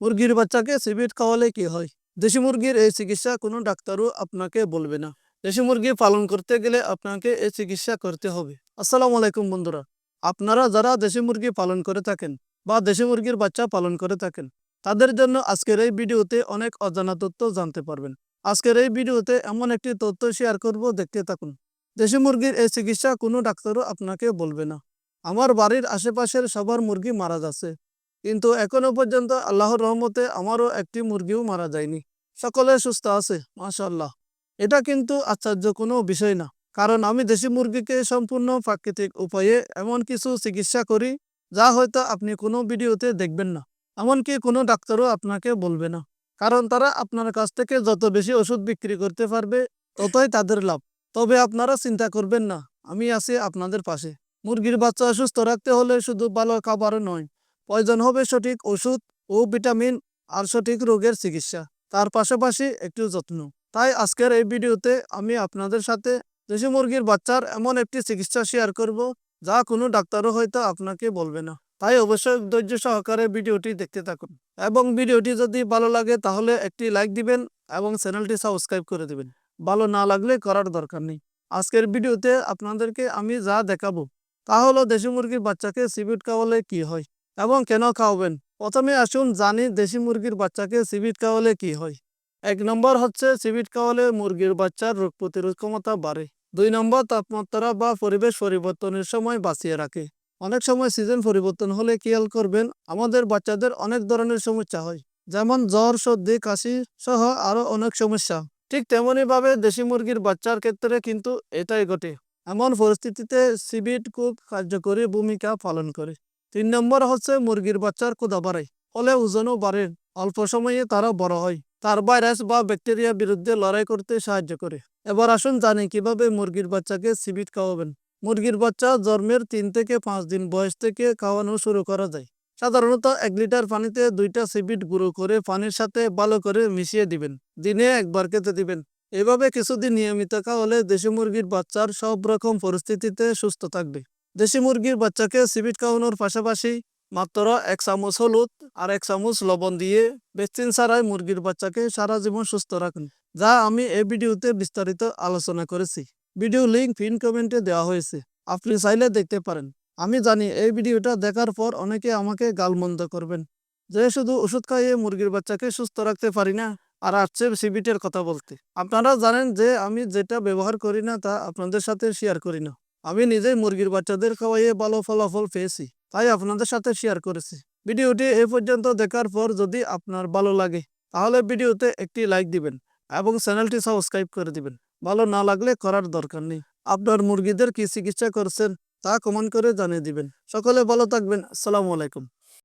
মুরগির বাচ্চাকে সিবিট খাওয়ালে কি হয়? দেশি মুরগির এই চিকিৎসা কোনো ডাক্তারও আপনাকে বলবে না। দেশি মুরগি পালন করতে গেলে আপনাকে এই চিকিৎসা করতে হবে। আসসালামু আলাইকুম বন্ধুরা। আপনারা যারা দেশি মুরগি পালন করে থাকেন বা দেশি মুরগির বাচ্চা পালন করে থাকেন, তাদের জন্য আজকের এই ভিডিওতে অনেক অজানা তথ্য জানতে পারবেন। আজকের এই ভিডিওতে এমন একটি তথ্য শেয়ার করব, দেখতে থাকুন। দেশি মুরগির এই চিকিৎসা কোনো ডাক্তারও আপনাকে বলবে না। আমার বাড়ির আশেপাশের সবার মুরগি মারা যাচ্ছে। কিন্তু এখনও পর্যন্ত আল্লাহর রহমতে আমারও একটি মুরগিও মারা যায়নি। সকলে সুস্থ আছে মাশাল্লাহ এটা কিন্তু আশ্চর্য কোনো বিষয় না। কারণ আমি দেশি মুরগিকে সম্পূর্ণ প্রাকৃতিক উপায়ে এমন কিছু চিকিৎসা করি, যা হয়তো আপনি কোনো ভিডিওতে দেখবেন না। এমনকি কোনো ডাক্তারও আপনাকে বলবে না। কারণ তারা আপনার কাছ থেকে যত বেশি ওষুধ বিক্রি করতে পারবে, ততই তাদের লাভ। তবে আপনারা চিন্তা করবেন না, আমি আছি আপনাদের পাশে। মুরগির বাচ্চা সুস্থ রাখতে হলে শুধু ভালো খাবার নয় প্রয়োজন হবে সঠিক ওষুধ ও ভিটামিন আর সঠিক রোগের চিকিৎসা। তার পাশাপাশি একটু যত্ন। তাই আজকের এই ভিডিওতে আমি আপনাদের সাথে দেশি মুরগির বাচ্চার এমন একটি চিকিৎসা শেয়ার করব, যা কোনো ডাক্তারও হয়তো আপনাকে বলবে না। তাই অবশ্যই ধৈর্য সহকারে ভিডিওটি দেখতে থাকুন। এবং ভিডিওটি যদি ভালো লাগে তাহলে একটি লাইক দিবেন এবং চ্যানেলটি সাবস্ক্রাইব করে দিবেন। ভালো না লাগলে করার দরকার নেই। আজকের ভিডিওতে আপনাদেরকে আমি যা দেখাবো, তা হলো দেশি মুরগির বাচ্চাকে সিবিট খাওয়ালে কি হয়। এবং কেন খাওয়াবেন? প্রথমে আসুন জানি দেশি মুরগির বাচ্চাকে সিবিট খাওয়ালে কি হয়। এক নম্বর হচ্ছে সিবিট খাওয়ালে মুরগির বাচ্চার রোগ প্রতিরোধ ক্ষমতা বাড়ে। দুই নম্বর তাপমাত্রা বা পরিবেশ পরিবর্তনের সময় বাঁচিয়ে রাখে। অনেক সময় সিজন পরিবর্তন হলে খেয়াল করবেন, আমাদের বাচ্চাদের অনেক ধরনের সমস্যা হয়। যেমন জ্বর, সর্দি, কাশি সহ আরও অনেক সমস্যা। ঠিক তেমনি ভাবে দেশি মুরগির বাচ্চার ক্ষেত্রে কিন্তু এটাই ঘটে। এমন পরিস্থিতিতে সিবিট খুব কার্যকরী ভূমিকা পালন করে। তিন নম্বর হচ্ছে মুরগির বাচ্চার ক্ষুদা বাড়ায়, ফলে ওজনও বাড়ে। অল্প সময়ে তারা বড় হয়। তার ভাইরাস বা ব্যাকটেরিয়া বিরুদ্ধে লড়াই করতে সাহায্য করে। এবার আসুন জানি কীভাবে মুরগির বাচ্চাকে সিবিট খাওয়াবেন। মুরগির বাচ্চা জন্মের তিন থেকে পাঁচ দিন বয়স থেকে খাওয়ানো শুরু করা যায়। সাধারণত এক লিটার পানিতে দুইটা সিবিট গুঁড়ো করে পানির সাথে ভালো করে মিশিয়ে দিবেন। দিনে একবার খেতে দিবেন। এভাবে কিছুদিন নিয়মিত খাওয়ালে দেশি মুরগির বাচ্চার সব রকম পরিস্থিতিতে সুস্থ থাকবে। দেশি মুরগির বাচ্চাকে সিবিট খাওয়ানোর পাশাপাশি মাত্র এক চামচ হলুদ আর এক চামচ লবণ দিয়ে ভ্যাকসিন ছাড়াই মুরগির বাচ্চাকে সারা জীবন সুস্থ রাখুন, যা আমি এই ভিডিওতে বিস্তারিত আলোচনা করেছি। ভিডিও লিঙ্ক পিন কমেন্টে দেওয়া হয়েছে, আপনি চাইলে দেখতে পারেন। আমি জানি এই ভিডিওটা দেখার পর অনেকে আমাকে গালমন্দ করবেন, যে শুধু ওষুধ খাইয়ে মুরগির বাচ্চাকে সুস্থ রাখতে পারি না আর আসছে সিবিটের কথা বলতে। আপনারা জানেন যে আমি যেটা ব্যবহার করি না তা আপনাদের সাথে শেয়ার করি না। আমি নিজেই মুরগির বাচ্চাদের খাওয়াইয়ে ভালো ফলাফল পেয়েছি, তাই আপনাদের সাথে শেয়ার করেছি। ভিডিওটি এই পর্যন্ত দেখার পর যদি আপনার ভালো লাগে, তাহলে ভিডিওতে একটি লাইক দিবেন এবং চ্যানেলটি সাবস্ক্রাইব করে দিবেন। ভালো না লাগলে করার দরকার নেই। আপনার মুরগিদের কি চিকিৎসা করছেন তা কমেন্ট করে জানিয়ে দিবেন। সকলে ভালো থাকবেন। আসসালামু আলাইকুম।